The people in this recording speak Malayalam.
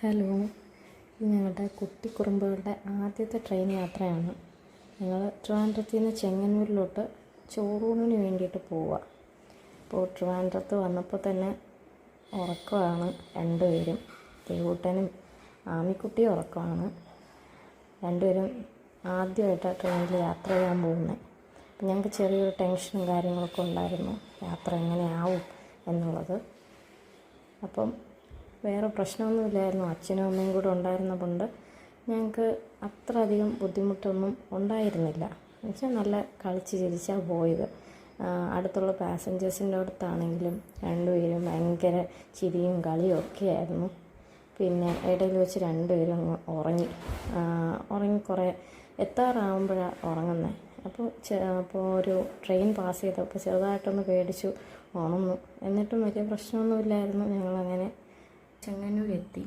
ഹലോ. ഇത് ഞങ്ങളുടെ കുട്ടിക്കുറുമ്പുകളുടെ ആദ്യത്തെ ട്രെയിൻ യാത്രയാണ്. ഞങ്ങൾ ട്രിവാൻഡ്രത്തിൽ നിന്ന് ചെങ്ങന്നൂരിലോട്ട് ചോറൂണിന് വേണ്ടിയിട്ട് പോവുക അപ്പോൾ ട്രിവാൻഡ്രത്ത് വന്നപ്പോൾ തന്നെ ഉറക്കമാണ് രണ്ടുപേരും. ദേവൂട്ടനും ആമിക്കുട്ടിയും ഉറക്കമാണ്. രണ്ടുപേരും ആദ്യമായിട്ടാണ് ട്രെയിനിൽ യാത്ര ചെയ്യാൻ പോകുന്നത് ഞങ്ങൾക്ക് ചെറിയൊരു ടെൻഷനും കാര്യങ്ങളൊക്കെ ഉണ്ടായിരുന്നു. യാത്ര എങ്ങനെയാവും എന്നുള്ളത്. അപ്പം വേറെ പ്രശ്നമൊന്നുമില്ലായിരുന്നു. അച്ഛനും അമ്മയും കൂടെ ഉണ്ടായിരുന്നതുകൊണ്ട് ഞങ്ങൾക്ക് അത്ര അധികം ബുദ്ധിമുട്ടൊന്നും ഉണ്ടായിരുന്നില്ല. എന്നുവെച്ചാൽ നല്ല കളിച്ച് ചിരിച്ചാണ് പോയത്. അടുത്തുള്ള പാസഞ്ചേഴ്സിന്റെ അടുത്താണെങ്കിലും രണ്ടുപേരും ഭയങ്കര ചിരിയും കളിയും ഒക്കെ ആയിരുന്നു പിന്നെ ഇടയിൽ വെച്ച് രണ്ടുപേരും ഉറങ്ങി. ഉറങ്ങി കുറേ എത്താറാകുമ്പോഴാണ് ഉറങ്ങുന്നത് അപ്പോൾ അപ്പോൾ ഒരു ട്രെയിൻ പാസ് ചെയ്തപ്പോൾ ചെറുതായിട്ടൊന്ന് പേടിച്ചു ഉണന്നു എന്നിട്ടും വലിയ പ്രശ്നമൊന്നുമില്ലായിരുന്നു. ഞങ്ങളങ്ങനെ ചെങ്ങന്നൂരെത്തി.